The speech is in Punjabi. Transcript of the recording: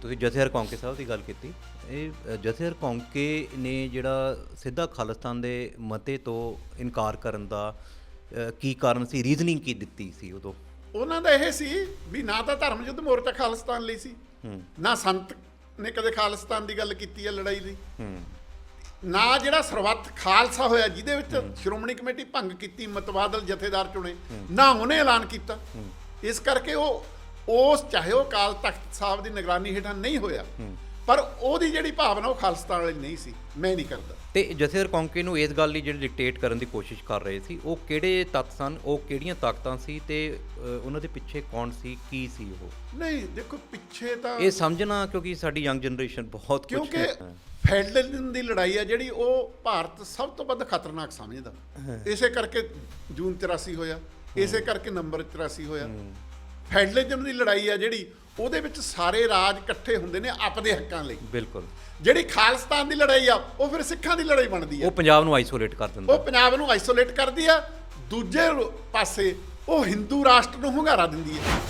ਤੁਸੀਂ ਜਥੇਦਾਰ ਕੌਂਕੇ ਸਾਹਿਬ ਦੀ ਗੱਲ ਕੀਤੀ ਇਹ ਅ, ਜਥੇਦਾਰ ਕੌਂਕੇ ਨੇ ਜਿਹੜਾ ਸਿੱਧਾ ਖਾਲਿਸਤਾਨ ਦੇ ਮਤੇ ਤੋਂ ਇਨਕਾਰ ਕਰਨ ਦਾ ਕੀ ਕਾਰਨ ਸੀ ਰੀਜ਼ਨਿੰਗ ਕੀ ਦਿੱਤੀ ਸੀ ਉਦੋਂ? ਉਹਨਾਂ ਦਾ ਇਹ ਸੀ ਵੀ ਨਾ ਤਾਂ ਧਰਮ ਯੁੱਧ ਮੋਰਚਾ ਖਾਲਿਸਤਾਨ ਲਈ ਸੀ ਨਾ ਸੰਤ ਨੇ ਕਦੇ ਖਾਲਿਸਤਾਨ ਦੀ ਗੱਲ ਕੀਤੀ ਹੈ ਲੜਾਈ ਦੀ। ਨਾ ਜਿਹੜਾ ਸਰਬੱਤ ਖਾਲਸਾ ਹੋਇਆ ਜਿਹਦੇ ਵਿੱਚ ਸ਼੍ਰੋਮਣੀ ਕਮੇਟੀ ਭੰਗ ਕੀਤੀ ਮਤਵਾਦਲ ਜਥੇਦਾਰ ਚੁਣੇ ਨਾ ਉਹਨੇ ਐਲਾਨ ਕੀਤਾ। ਇਸ ਕਰਕੇ ਉਹ ਉਸ ਚਾਹੇ ਉਹ ਕਾਲ ਤਖਤ ਸਾਹਿਬ ਦੀ ਨਿਗਰਾਨੀ ਹੇਠਾਂ ਨਹੀਂ ਹੋਇਆ ਪਰ ਉਹਦੀ ਜਿਹੜੀ ਭਾਵਨਾ ਉਹ ਖਾਲਿਸਤਾਨ ਵਾਲੀ ਨਹੀਂ ਸੀ ਮੈਂ ਨਹੀਂ ਕਰਦਾ। ਤੇ ਜਥੇਦਾਰ ਕੌਂਕੇ ਨੂੰ ਇਸ ਗੱਲ ਲਈ ਜਿਹੜੀ ਡਿਕਟੇਟ ਕਰਨ ਦੀ ਕੋਸ਼ਿਸ਼ ਕਰ ਰਹੇ ਸੀ ਉਹ ਕਿਹੜੇ ਤੱਤ ਸਨ ਉਹ ਕਿਹੜੀਆਂ ਤਾਕਤਾਂ ਸੀ ਤੇ ਉਹਨਾਂ ਦੇ ਪਿੱਛੇ ਕੌਣ ਸੀ ਕੀ ਸੀ ਉਹ? ਨਹੀਂ ਦੇਖੋ ਪਿੱਛੇ ਤਾਂ ਇਹ ਸਮਝਣਾ ਕਿਉਂਕਿ ਸਾਡੀ ਯੰਗ ਜਨਰੇਸ਼ਨ ਬਹੁਤ ਕੁਝ ਕਿਉਂਕਿ ਫੈਡਰਲਿਜ਼ਮ ਦੀ ਲੜਾਈ ਆ ਜਿਹੜੀ ਉਹ ਭਾਰਤ ਸਭ ਤੋਂ ਵੱਧ ਖਤਰਨਾਕ ਸਮਝਦਾ। ਇਸੇ ਕਰਕੇ ਜੂਨ 84 ਹੋਇਆ ਇਸੇ ਕਰਕੇ ਨੰਬਰ 84 ਹੋਇਆ। ਫੈਡਰਲਿਜ਼ਮ ਦੀ ਲੜਾਈ ਆ ਜਿਹੜੀ ਉਹਦੇ ਵਿੱਚ ਸਾਰੇ ਰਾਜ ਇਕੱਠੇ ਹੁੰਦੇ ਨੇ ਆਪਦੇ ਹੱਕਾਂ ਲਈ। ਬਿਲਕੁਲ। ਜਿਹੜੀ ਖਾਲਿਸਤਾਨ ਦੀ ਲੜਾਈ ਆ ਉਹ ਫਿਰ ਸਿੱਖਾਂ ਦੀ ਲੜਾਈ ਬਣਦੀ ਆ। ਉਹ ਪੰਜਾਬ ਨੂੰ ਆਈਸੋਲੇਟ ਕਰ ਦਿੰਦਾ। ਉਹ ਪੰਜਾਬ ਨੂੰ ਆਈਸੋਲੇਟ ਕਰਦੀ ਆ ਦੂਜੇ ਪਾਸੇ ਉਹ ਹਿੰਦੂ ਰਾਸ਼ਟਰ ਨੂੰ ਹੁੰਗਾਰਾ ਦਿੰਦੀ ਹੈ